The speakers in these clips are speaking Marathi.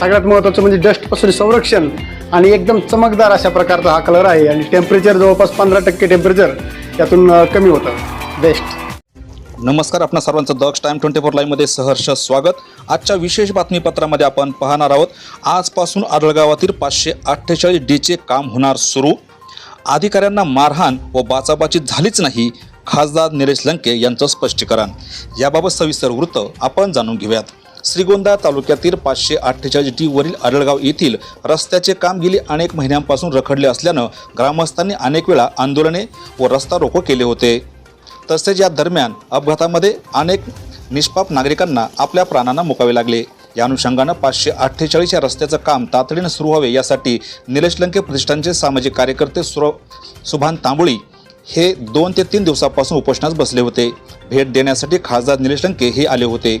सगळ्यात महत्त्वाचं म्हणजे डस्टपासून संरक्षण आणि एकदम चमकदार अशा प्रकारचा हा कलर आहे. आणि टेम्परेचर जवळपास पंधरा टक्के टेम्परेचर यातून कमी होतं. बेस्ट नमस्कार आपणा सर्वांचं दक्ष टाइम ट्वेंटी फोर लाईव्हमध्ये सहर्ष स्वागत. आजच्या विशेष बातमीपत्रामध्ये आपण पाहणार आहोत आजपासून आढळगावातील पाचशे अठ्ठेचाळीस डीचे काम होणार सुरू. अधिकाऱ्यांना मारहाण व बाचाबाची झालीच नाही खासदार निलेश लंके यांचं स्पष्टीकरण. याबाबत सविस्तर वृत्त आपण जाणून घेऊयात. श्रीगोंदा तालुक्यातील पाचशे अठ्ठेचाळीस डी वरील आडळगाव येथील रस्त्याचे काम गेली अनेक महिन्यांपासून रखडले असल्यानं ग्रामस्थांनी अनेक वेळा आंदोलने व रस्ता रोको केले होते. तसेच या दरम्यान अपघातामध्ये अनेक निष्पाप नागरिकांना आपल्या प्राणांना मुकावे लागले. या अनुषंगानं पाचशे अठ्ठेचाळीस या रस्त्याचं काम तातडीनं सुरू व्हावे यासाठी निलेश लंके प्रतिष्ठानचे सामाजिक कार्यकर्ते सुर सुभान तांबोळी हे दोन ते तीन दिवसापासून उपोषणास बसले होते. भेट देण्यासाठी खासदार निलेश लंके हे आले होते.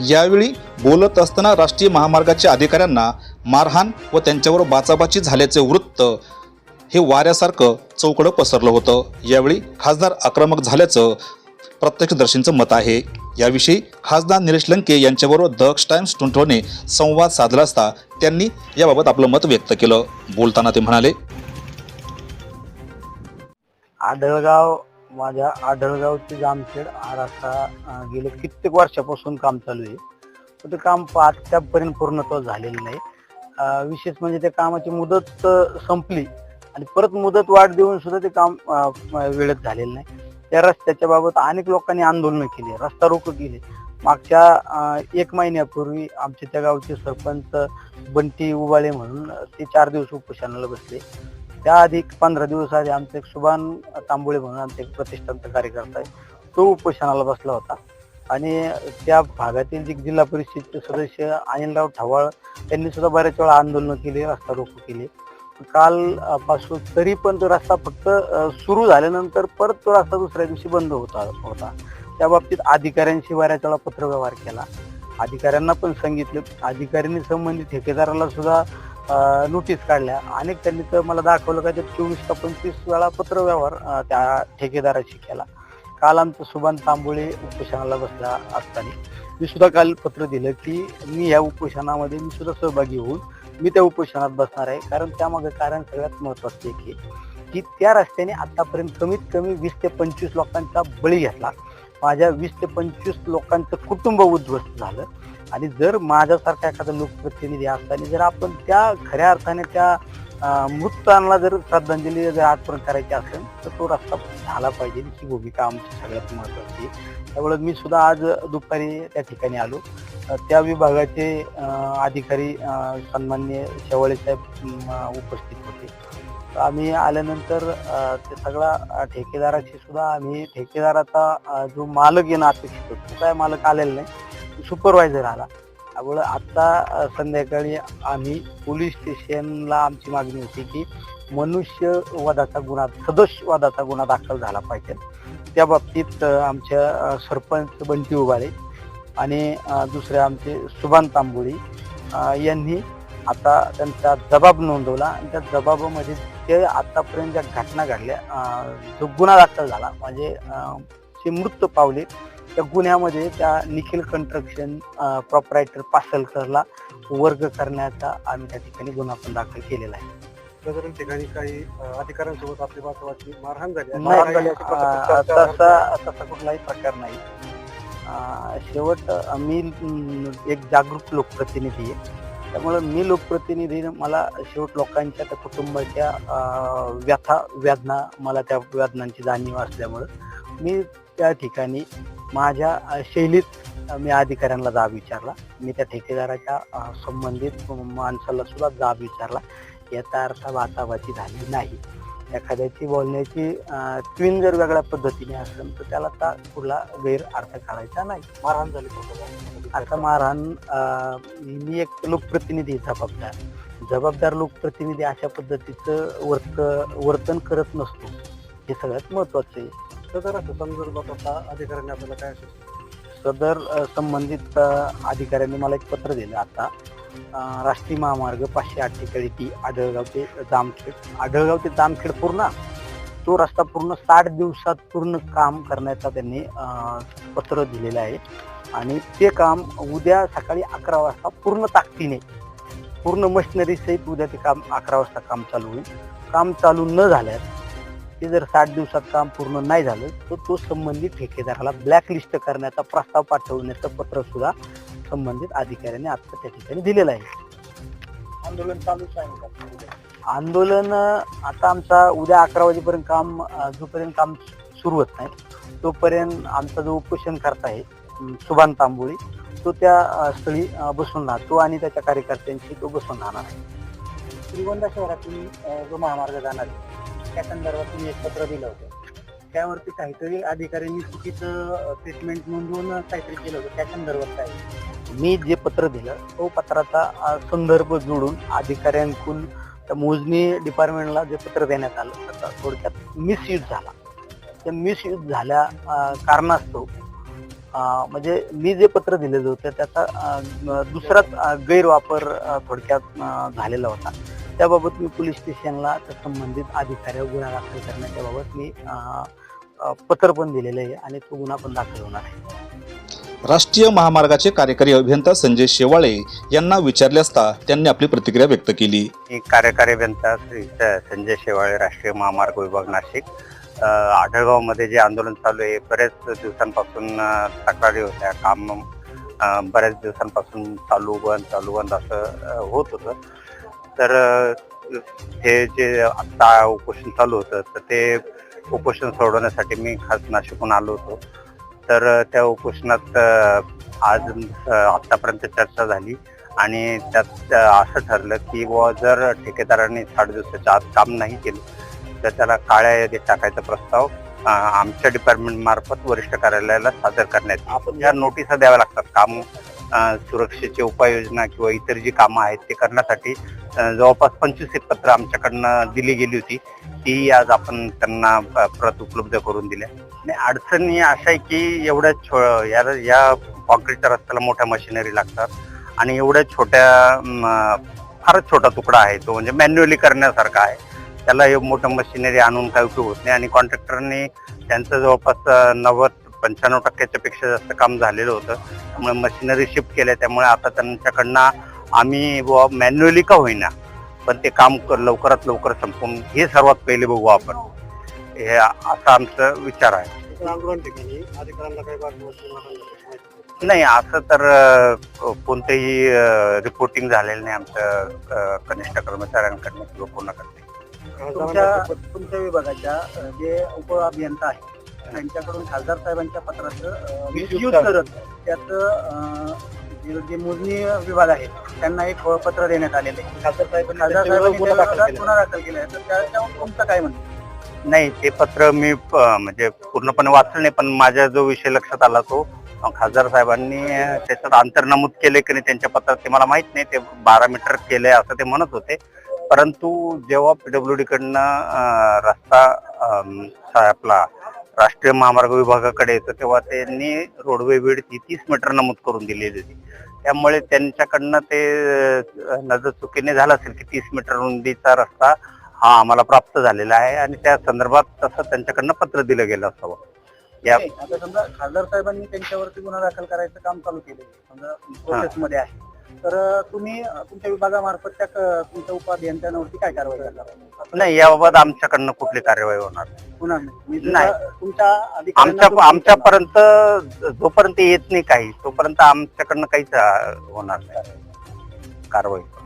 यावेळी बोलत असताना राष्ट्रीय महामार्गाच्या अधिकाऱ्यांना मारहाण व त्यांच्यावर बाचाबाची झाल्याचे वृत्त हे वाऱ्यासारखं चौकडं पसरलं होतं. यावेळी खासदार आक्रमक झाल्याचं प्रत्यक्षदर्शींचं मत आहे. याविषयी खासदार निलेश लंके यांच्याबरोबर दक्ष टाइम्स टुंठोने संवाद साधला असता त्यांनी याबाबत आपलं मत व्यक्त केलं. बोलताना ते म्हणाले आढळगाव माझ्या आढळगावचे जामखेड हा रस्ता गेले कित्येक वर्षापासून काम चालू आहे. पण ते काम आत्तापर्यंत पूर्णत्व झालेलं नाही. विशेष म्हणजे त्या कामाची मुदत संपली आणि परत मुदत वाढ देऊन सुद्धा ते काम वेळेत झालेलं नाही. त्या रस्त्याच्या बाबत अनेक लोकांनी आंदोलनं केली रस्ता रोको केले मागच्या एक महिन्यापूर्वी आमच्या त्या गावचे सरपंच बंटी उबाळे म्हणून ते चार दिवस उपोषणाला बसले. त्याआधी एक पंधरा दिवस आधी आमचे एक सुभान तांबोळे म्हणून आमचे एक प्रतिष्ठानचा कार्यकर्ता आहे. तो उपोषणाला बसला होता. आणि त्या भागातील जे जिल्हा परिषदचे सदस्य अनिलराव ठवाळ त्यांनी सुद्धा बऱ्याच वेळा आंदोलनं केली रस्ता रोको केले. काल पासून तरी पण तो रस्ता फक्त सुरू झाल्यानंतर परत तो रस्ता दुसऱ्या दिवशी बंद होता होता. त्या बाबतीत अधिकाऱ्यांशी बऱ्याच वेळा पत्रव्यवहार केला. अधिकाऱ्यांना पण सांगितलं. अधिकाऱ्यांनी संबंधित ठेकेदाराला सुद्धा नोटीस काढल्या. अनेक त्यांनी तर मला दाखवलं का तर चोवीस का पंचवीस वेळा पत्रव्यवहार त्या ठेकेदाराशी केला. काल आमचं सुभान तांबोळे उपोषणाला बसला असताना. मी सुद्धा काल पत्र दिलं की मी या उपोषणामध्ये मी सुद्धा सहभागी होऊन मी त्या उपोषणात बसणार आहे. कारण त्यामागे कारण सगळ्यात महत्वाचं एक आहे की त्या रस्त्याने आतापर्यंत कमीत कमी वीस ते पंचवीस लोकांचा बळी घेतला. माझ्या वीस ते पंचवीस लोकांचं कुटुंब उद्ध्वस्त झालं. आणि जर माझ्यासारखा एखादा लोकप्रतिनिधी असताना जर आपण त्या खऱ्या अर्थाने त्या मृतांना जर श्रद्धांजली जर आजपर्यंत करायची असेल तर तो रस्ता झाला पाहिजे. ही भूमिका आमची सगळ्यात महत्वाची आहे. त्यामुळे मी सुद्धा आज दुपारी त्या ठिकाणी आलो. त्या विभागाचे अधिकारी सन्मान्य शेवाळे साहेब उपस्थित होते. तर आम्ही आल्यानंतर ते सगळा ठेकेदाराशी सुद्धा आम्ही ठेकेदाराचा जो मालक येणं अपेक्षित होतो काय मालक आलेला नाही. सुपरवायझर आला. त्यामुळं आता संध्याकाळी आम्ही पोलीस स्टेशनला आमची मागणी होती की मनुष्यवादाचा गुन्हा सदोषवादाचा गुन्हा दाखल झाला पाहिजे. त्या बाबतीत आमच्या सरपंच बंटी उबाळे आणि दुसरे आमचे सुभान तांबोळी यांनी आता त्यांचा जबाब नोंदवला. आणि त्या जबाबामध्ये ते आतापर्यंत ज्या घटना घडल्या जो गुन्हा दाखल झाला म्हणजे ते मृत पावले त्या गुन्ह्यामध्ये त्या निखिल कन्स्ट्रक्शन प्रॉपरायटर पासलकरला वर्ग करण्याचा आम्ही त्या ठिकाणी गुन्हा पण दाखल केलेला आहे. साधारण ठिकाणी काही अधिकाऱ्यांसोबत आपली मारहाण झाली अशी तसा तसा कुठलाही प्रकार नाही. अं, शेवट अं, मी अं, एक जागरूक लोकप्रतिनिधी आहे. त्यामुळे मी लोकप्रतिनिधी मला शेवट लोकांच्या त्या कुटुंबाच्या अं, व्यथा वेदना मला त्या वेदनांची जाणीव असल्यामुळं मी त्या ठिकाणी माझ्या शैलीत मी अधिकाऱ्यांना जाब विचारला. मी त्या ठेकेदाराच्या संबंधित माणसाला सुद्धा जाब विचारला. याचा अर्थ वाचावाची झाली नाही. एखाद्याची बोलण्याची ट्विन जर वेगळ्या पद्धतीने असेल तर त्याला त्या पुढला गैर अर्थ काढायचा नाही. मारहाण झाली आता मारहाण मी एक लोकप्रतिनिधी जबाबदार. जबाबदार लोकप्रतिनिधी अशा पद्धतीचं वर्त वर्तन करत नसतो. हे सगळ्यात महत्वाचं आहे. सदर असं संदर्भात आता अधिकाऱ्यांनी आपल्याला काय सदर अ, संबंधित अ, अधिकाऱ्यांनी मला एक पत्र दिलं आता. अ, राष्ट्रीय महामार्ग पाचशे अठ्ठेचाळीस टी आढळगाव ते जामखेड. आढळगाव ते जामखेड पूर्ण. तो रस्ता पूर्ण साठ दिवसात पूर्ण काम करण्याचा त्यांनी अ, पत्र दिलेलं आहे. आणि ते काम उद्या सकाळी अकरा वाजता पूर्ण ताकदीने पूर्ण मशिनरी सहित उद्या ते काम अकरा वाजता काम चालू होईल. काम चालू न झाल्यास ते जर साठ दिवसात काम पूर्ण नाही झालं तर तो संबंधित ठेकेदाराला ब्लॅकलिस्ट करण्याचा प्रस्ताव पाठवण्याचं पत्र सुद्धा संबंधित अधिकाऱ्यांनी आता त्या ठिकाणी दिलेलं आहे. आंदोलन चालूच आहे आंदोलन आता आमचा उद्या अकरा वाजेपर्यंत काम जोपर्यंत काम सुरू होत नाही तोपर्यंत आमचा जो उपोषण करता आहे सुभान तांबोळी तो त्या स्थळी बसून राहतो तो आणि त्याच्या कार्यकर्त्यांशी तो बसून राहणार आहे. श्रीगोंदा शहरातून जो महामार्ग जाणार आहे त्या संदर्भात तुम्ही एक पत्र दिलं होतं. त्यावरती काहीतरी अधिकाऱ्यांनी चुकीचं ट्रीटमेंट नोंदवून काहीतरी केलं होतं. त्या संदर्भात काय? मी जे पत्र दिलं तो पत्राचा संदर्भ जोडून अधिकाऱ्यांकडून मोजणी डिपार्टमेंटला जे पत्र देण्यात आलं त्याचा थोडक्यात मिसयूज झाला. त्या मिसयूज झाल्या कारणास्तव म्हणजे मी जे पत्र दिलेलं होतं त्याचा दुसराच गैरवापर थोडक्यात झालेला होता. त्याबाबत मी पोलीस स्टेशनला त्या संबंधित अधिकाऱ्यावर गुन्हा दाखल करण्याच्या बाबत मी पत्र पण दिलेलं आहे आणि तो गुन्हा पण दाखल होणार आहे. राष्ट्रीय महामार्गाचे कार्यकारी अभियंता संजय शेवाळे यांना विचारले असता त्यांनी आपली प्रतिक्रिया व्यक्त केली. कार्यकारी अभियंता श्री संजय शेवाळे राष्ट्रीय महामार्ग विभाग नाशिक. आढळगावमध्ये जे आंदोलन चालू आहे बऱ्याच दिवसांपासून तक्रारी होत्या काम बऱ्याच दिवसांपासून चालू बंद चालू बंद असं होत होतं. तर हे जे आत्ता उपोषण चालू होतं तर ते उपोषण सोडवण्यासाठी मी खास नाशिकहून आलो होतो तर त्या उपोषणात आज आतापर्यंत चर्चा झाली आणि त्यात असं ठरलं की बुवा जर ठेकेदारांनी साठ दिवसाच्या आत काम नाही केलं तर त्याला काळ्या यादीत टाकायचा प्रस्ताव आमच्या डिपार्टमेंट मार्फत वरिष्ठ कार्यालयाला सादर करण्यात. आपण या नोटिसा द्याव्या लागतात काम सुरक्षेचे उपाययोजना किंवा इतर जी कामं आहेत ते करण्यासाठी जवळपास पंचवीस एक पत्र आमच्याकडनं दिली गेली होती. ती आज आपण त्यांना परत प्रत उपलब्ध करून दिल्या. आणि अडचण ही अशा आहे की एवढ्या छो या या कॉन्क्रीटच्या रस्त्याला मोठ्या मशिनरी लागतात. आणि एवढ्या छोट्या फारच छोटा तुकडा आहे तो म्हणजे मॅन्युअली करण्यासारखा आहे. त्याला हे मोठं मशिनरी आणून काय उपयोग होत नाही. आणि कॉन्ट्रॅक्टरने त्यांचं जवळपास नव्वद पंच्याण्णव टक्क्याच्या पेक्षा जास्त काम झालेलं होतं. त्यामुळे मशिनरी शिफ्ट केल्या त्यामुळे आता त्यांच्याकडनं आम्ही मॅन्युअली का होईना पण ते काम लवकरात लवकर संपवून हे सर्वात पहिले बघू आपण. हे असा आमचा विचार आहे. नाही असं तर कोणतंही कोणतेही रिपोर्टिंग झालेलं नाही आमच्या कनिष्ठ कर्मचाऱ्यांकडनं किंवा कोणाकडनं. तुमच्या विभागाच्या जे उप अभियंता आहेत त्यांच्याकडून खासदार साहेबांच्या पत्राचं मिसयूज करत त्याचं जे मोजणी विभाग आहे त्यांना एक पत्र देण्यात आलेलं आहे. खासदार साहेब खासदार साहेबांनी गुन्हा दाखल केला. केला आहे. तर त्याच्यावर तुमचं काय म्हणणं नाही ते पत्र मी म्हणजे पूर्णपणे वाचलं नाही पण माझ्या जो विषय लक्षात आला तो खासदार साहेबांनी त्याच्यात अंतर नमूद केले की नाही त्यांच्या पत्रात ते मला माहीत नाही. ते बारा मीटर केलंय असं ते म्हणत होते. परंतु जेव्हा पीडब्ल्यू डी कडनं रस्ता आपला राष्ट्रीय महामार्ग विभागाकडे येतो तेव्हा त्यांनी रोडवे विड ती तीस मीटर नमूद करून दिलेली होती. त्यामुळे त्यांच्याकडनं ते नजर चुकीने झालं असेल की तीस मीटर रुंदीचा रस्ता हा आम्हाला प्राप्त झालेला आहे आणि त्या संदर्भात तसं त्यांच्याकडनं पत्र दिलं गेलं असावं. या आता समजा खासदार साहेबांनी त्यांच्यावरती गुन्हा दाखल करायचं काम चालू केले. समजा प्रोसेसमध्ये आहे. तर तुम्ही तुमच्या विभागामार्फत त्या क- तुमच्या उप अभियंत्यांवरती काय कारवाई करणार नाही याबाबत आमच्याकडनं कुठली कार्यवाही होणार नाही. होणार नाही मी नाही. तुमच्या- अधिकाऱ्यांना आमच्यापर्यंत जोपर्यंत येत नाही काही तोपर्यंत आमच्याकडनं काहीच अं, होणार नाही कारवाई करू.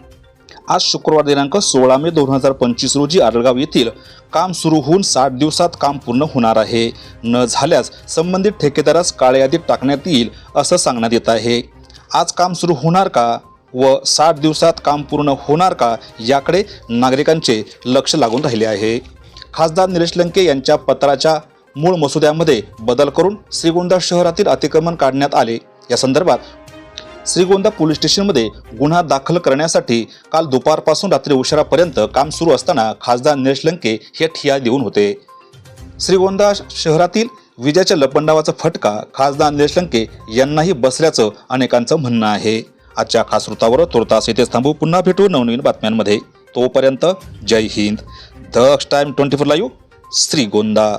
आज शुक्रवार दिनांक सोळा मे दोन हजार पंचवीस रोजी आडळगाव येथील काम सुरू होऊन साठ दिवसात काम पूर्ण होणार आहे न झाल्यास संबंधित ठेकेदारास काळ्या यादीत टाकण्यात येईल असं सांगण्यात येत आहे आज काम सुरू होणार का व साठ दिवसात काम पूर्ण होणार का याकडे नागरिकांचे लक्ष लागून राहिले आहे. खासदार निलेश लंके यांच्या पत्राच्या मूळ मसुद्यामध्ये बदल करून श्रीगोंदा शहरातील अतिक्रमण काढण्यात आले. या संदर्भात श्रीगोंदा पोलीस स्टेशनमध्ये गुन्हा दाखल करण्यासाठी काल दुपारपासून रात्री उशिरापर्यंत काम सुरू असताना खासदार निलेश लंके हे ठिया देऊन होते. श्रीगोंदा शहरातील विजेच्या लपंडावाचा फटका खासदार निलेश लंके यांनाही बसल्याचं अनेकांचं म्हणणं आहे. आजच्या खास वृत्तावर तुर्तास इथेच थांबू. पुन्हा भेटू नवनवीन बातम्यांमध्ये. तोपर्यंत Jai Hind. The time twenty four live Shrigonda.